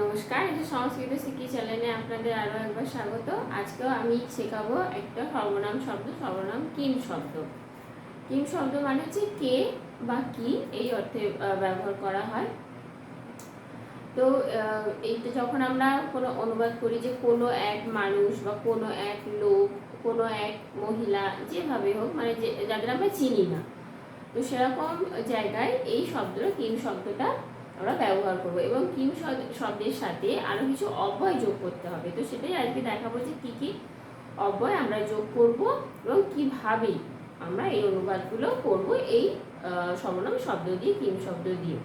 নমস্কার, এটা সংস্কৃত শিখি চ্যানেলে আপনাদের আরও একবার স্বাগত। আজকেও আমি শেখাবো একটা সর্বনাম শব্দ, সর্বনাম কিম শব্দ। কিম শব্দ মানে হচ্ছে কে বা কি, এই অর্থে ব্যবহার করা হয়। তো এইটা যখন আমরা কোনো অনুবাদ করি যে কোনো এক মানুষ বা কোনো এক লোক, কোনো এক মহিলা, যেভাবে হোক মানে যে, যাদের আমরা চিনি না, তো সেরকম জায়গায় এই শব্দটা, কিম শব্দটা আমরা ব্যবহার করব এবং শব্দ- শব্দের সাথে আরও কিছু অব্যয় যোগ করতে হবে। তো সেটাই আজকে দেখাবো যে কী কী অব্যয় আমরা যোগ করব এবং কীভাবে আমরা এই অনুবাদগুলো করব এই সর্বনাম শব্দ দিয়ে, কিম শব্দ দিয়ে।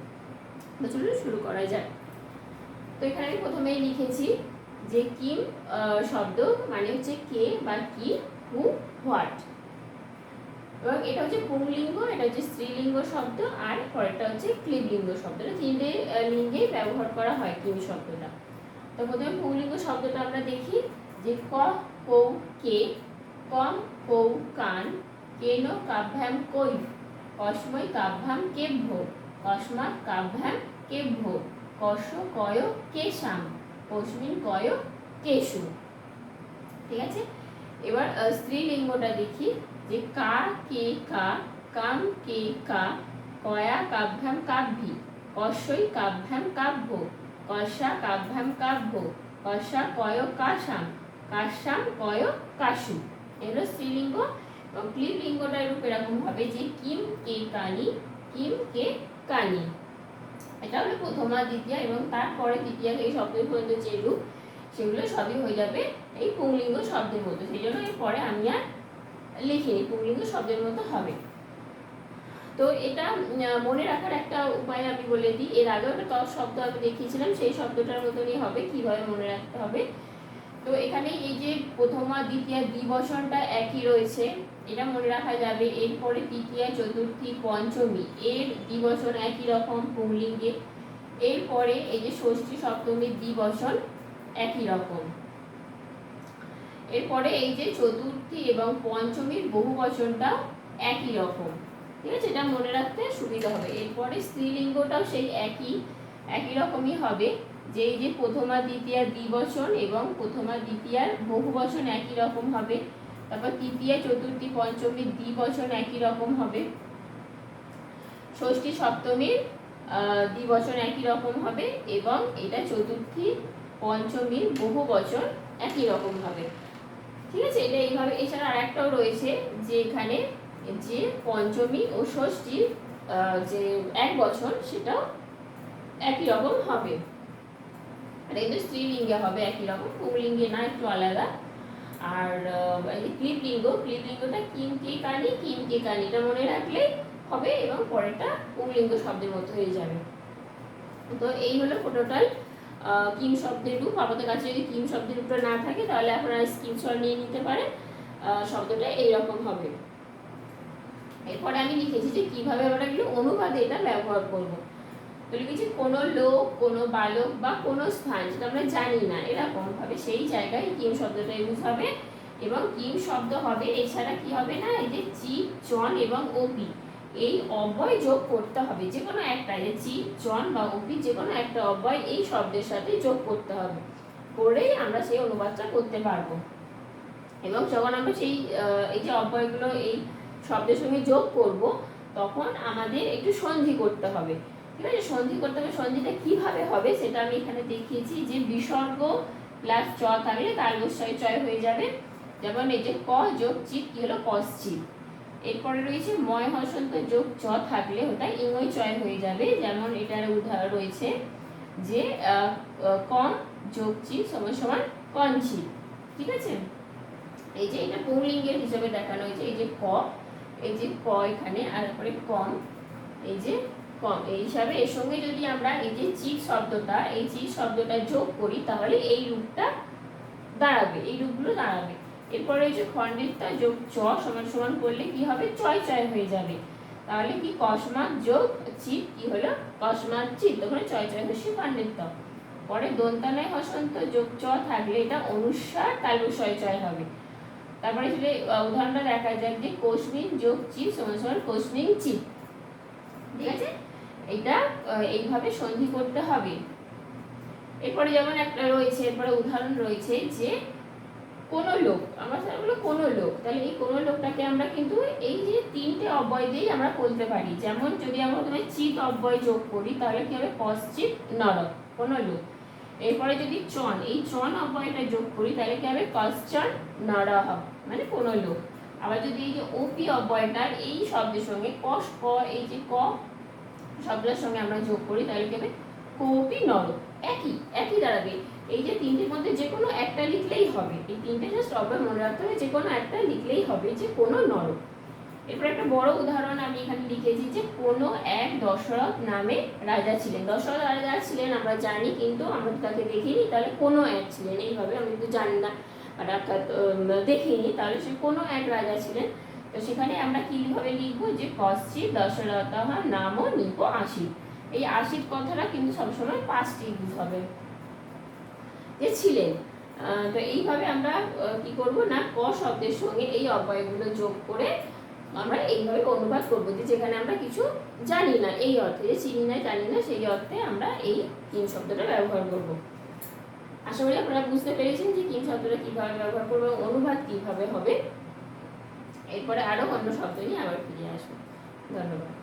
তো চলুন শুরু করা যাক। তো এখানে প্রথমেই লিখেছি যে কিম শব্দ মানে হচ্ছে কে বা কি হু হোয়াট এবং এটা হচ্ছে পুংলিঙ্গ এটা হচ্ছে স্ত্রীলিঙ্গ শব্দ আর পরেরটা হচ্ছে ক্লিবলিঙ্গ শব্দটা তিনটে আহ, লিঙ্গেই ব্যবহার করা হয় কিম শব্দটা। তো প্রথমে পুংলিঙ্গ শব্দটা আমরা দেখি। যে ক কৌ কে কম কৌ কান কেন কাভ্যাম কই কসময় কাভ্যাম কেভ্য কস্মাৎ কাভ্যাম কেভ্য কষ কয় কেশাম কস্মিন কয় কেশু। ঠিক আছে? এবার স্ত্রীলিঙ্গটা দেখি। যে কা, কে, কা, কাম, কে, কা, কয়া, কাভ্যাম, কাভ্যি, কস্যই, কাভ্যাম, কাভ্য, কষা, কাভ্যাম, কাভ্য, কষা, কয়, কাশাম কাশাম, কয়, কাশু। এগুলো স্ত্রীলিঙ্গ এবং ক্লিবলিঙ্গটার রূপ এরকম হবে যে কিম, কে, কানি, কিম, কে, কানি। এটা হলো প্রথমা দ্বিতীয় এবং তারপরে তৃতীয় এই শব্দ পর্যন্ত যে রূপ, সেগুলো সবই হয়ে যাবে এই পুংলিঙ্গ শব্দের মতো সেই জন্য এরপরে আমি আর লিখিনি পুংলিঙ্গ শব্দের মতো হবে। তো এটা মনে রাখার একটা উপায় আমি বলে দিই। এর আগেও একটা টপ শব্দ আমি দেখিয়েছিলাম, সেই শব্দটার মতনই হবে, কীভাবে মনে রাখতে হবে। তো এখানে এই যে প্রথমা, দ্বিতীয়, দ্বিবসনটা একই রয়েছে, এটা মনে রাখা যাবে। এরপরে তৃতীয়, চতুর্থী, পঞ্চমী, এর দ্বিবচন একই রকম পুংলিঙ্গে এরপরে এই যে ষষ্ঠী সপ্তমীর দ্বিবচন একই রকম। এরপরে এই যে চতুর্থী এবং পঞ্চমীর বহু বচনটা একই রকম। ঠিক আছে? এটা মনে রাখতে সুবিধা হবে। এরপরে স্ত্রীলিঙ্গটাও সেই একই একই রকমই হবে। যে এই যে প্রথমা, দ্বিতীয়, দ্বিবচন এবং প্রথমা, দ্বিতীয়ার বহু বচন একই রকম হবে। তারপর তৃতীয়, চতুর্থী পঞ্চমীর দ্বিবচন একই রকম হবে। ষষ্ঠী, সপ্তমীর দ্বিবচন একই রকম হবে এবং এটা চতুর্থী, পঞ্চমীর বহু বচন একই রকম হবে। ঠিক আছে? এটা এইভাবে, এছাড়া আর একটাও রয়েছে যে এখানে যে পঞ্চমী ও ষষ্ঠীর যে এক বছর সেটাও একই রকম হবে। আর এই এটা স্ত্রীলিঙ্গে হবে একই রকম, পুংলিঙ্গে না, একটু আলাদা। আর ক্লিপলিঙ্গ, ক্লিপলিঙ্গটা কিম, কে কানি কিম, কে কানি এটা মনে রাখলে হবে এবং পরেরটা পুংলিঙ্গ শব্দের মতো হয়ে যাবে। তো এই হলো টোটাল কিম শব্দের রূপ। আপনাদের কাছে যদি কিম শব্দের রূপটা না থাকে, তাহলে আপনারা স্ক্রিনশট নিয়ে নিতে পারেন। শব্দটা এইরকম হবে। এরপরে আমি লিখেছি যে কীভাবে আমরা এগুলো অনুবাদে এটা ব্যবহার করব। তো লিখেছি, কোনো লোক, কোনো বালক বা কোনো স্থান যেটা আমরা জানি না এরকম ভাবে সেই জায়গায় কিম শব্দটা ইউজ হবে এবং কিম শব্দ হবে, এছাড়া কি হবে না? এই যে চিপ জন এবং ওপি এই অব্যয় যোগ করতে হবে। যে কোনো একটা চিপ জন বা ওপি যে কোনো একটা অব্যয় এই শব্দের সাথে যোগ করতে হবে। করেই আমরা সেই অনুবাদটা করতে পারব। এবং যখন আমরা সেই এই যে অব্যয়গুলো এই শব্দের সঙ্গে যোগ করব, তখন আমাদের একটু সন্ধি করতে হবে। ঠিক আছে? সন্ধি করতে হবে। সন্ধিটা কীভাবে হবে সেটা আমি এখানে দেখিয়েছি। যে বিসর্গ প্লাস চ থাকলে তালবস্যয় চয় হয়ে যাবে। যেমন এই যে ক যোগ চিত কি হলো? কশ্চিত। এরপরে রয়েছে ময় হসন্ত যোগ চ থাকলে ওটা ইংয় চয় হয়ে যাবে। যেমন এটার উদাহরণ রয়েছে যে কম যোগ চিত সমান সমান কঞ্চিত ঠিক আছে? এই যে এটা পুংলিঙ্গের হিসাবে দেখানো হয়েছে। এই যে ক, এই যে ক এখানে, আর তারপরে কম, এই যে কম। এই হিসাবে এর সঙ্গে যদি আমরা এই যে চিত শব্দটা, এই চিত শব্দটা যোগ করি, তাহলে এই রূপটা দাঁড়াবে, এই রূপগুলো দাঁড়াবে। এরপরে এই যে খণ্ডিতটা যোগ চ সমান সমান করলে কি হবে? চয় চয় হয়ে যাবে। তাহলে কি কসমাত যোগ চিত? কি হলো? কসমাত চিত। ওখানে চয় চয় হচ্ছে খণ্ডিত পরে দন্তানায় হসন্ত যোগ চ থাকলে এটা অনুসার তালুষয় চয় হবে। তারপরে যদি উদাহরণটা দেখা যাক যে কোশমিন যোগ চিপ সমান সমান কোশমিন চিপ ঠিক আছে? এটা এইভাবে সন্ধি করতে হবে। এরপরে যেমন একটা রয়েছে, এরপরে উদাহরণ রয়েছে যে কোনো লোক, আমরা তাহলে বলো কোনো লোক, তাহলে এই কোনো লোকটাকে আমরা কিন্তু এই যে তিনটে অব্যয় দিয়েই আমরা বলতে পারি। যেমন যদি আমরা প্রথমে চিত অব্যয় যোগ করি, তাহলে কি হবে? কশ্চিত নরক, কোনো লোক। এরপরে যদি চন এই চন অব্যয়টা যোগ করি, তাহলে কি হবে? কশ্চন নরহ মানে কোনো লোক। আবার যদি এই যে ওপি অব্যয়টার এই শব্দের সঙ্গে কষ ক, এই যে ক শব্দের সঙ্গে আমরা যোগ করি, তাহলে কি হবে? কোপি নর একই একই দাঁড়াবে। এই যে তিনটির মধ্যে যে কোনো একটা লিখলেই হবে। এই তিনটে জাস্ট অব্যয় মনে রাখতে হবে, যে কোনো একটা লিখলেই হবে, যে কোনো নর এরপর একটা বড় উদাহরণ আমি এখানে লিখেছি যে কোনো এক দশরথ নামে রাজা ছিলেন। দশরথ রাজা ছিলেন আমরা জানি, কিন্তু আমরা তাকে দেখিনি। তাহলে কোনো এক ছিলেন, এইভাবে আমি কিন্তু জানি না। অর্থাৎ দেখিনি। তাহলে সে কোনো এক রাজা ছিলেন। তো সেখানে আমরা কীভাবে লিখব? যে কশ্চিত দশরথ নামও নিপ আশি এই আশির কথাটা কিন্তু সবসময় পাঁচটি ইউজ হবে। যে ছিলেন তো এইভাবে আমরা কি করব না, ক শব্দের সঙ্গে এই অব্যয়গুলো যোগ করে আমরা এইভাবে অনুবাদ করব যে যেখানে আমরা কিছু জানি না, এই অর্থে, যে চিনি না, জানি না, সেই অর্থে আমরা এই কিম শব্দটা ব্যবহার করব। আশা করি আপনারা বুঝতে পেরেছেন যে কিম শব্দটা কীভাবে ব্যবহার করব অনুবাদ কীভাবে হবে। এরপরে আরও অন্য শব্দ নিয়ে আবার ফিরে আসব। ধন্যবাদ।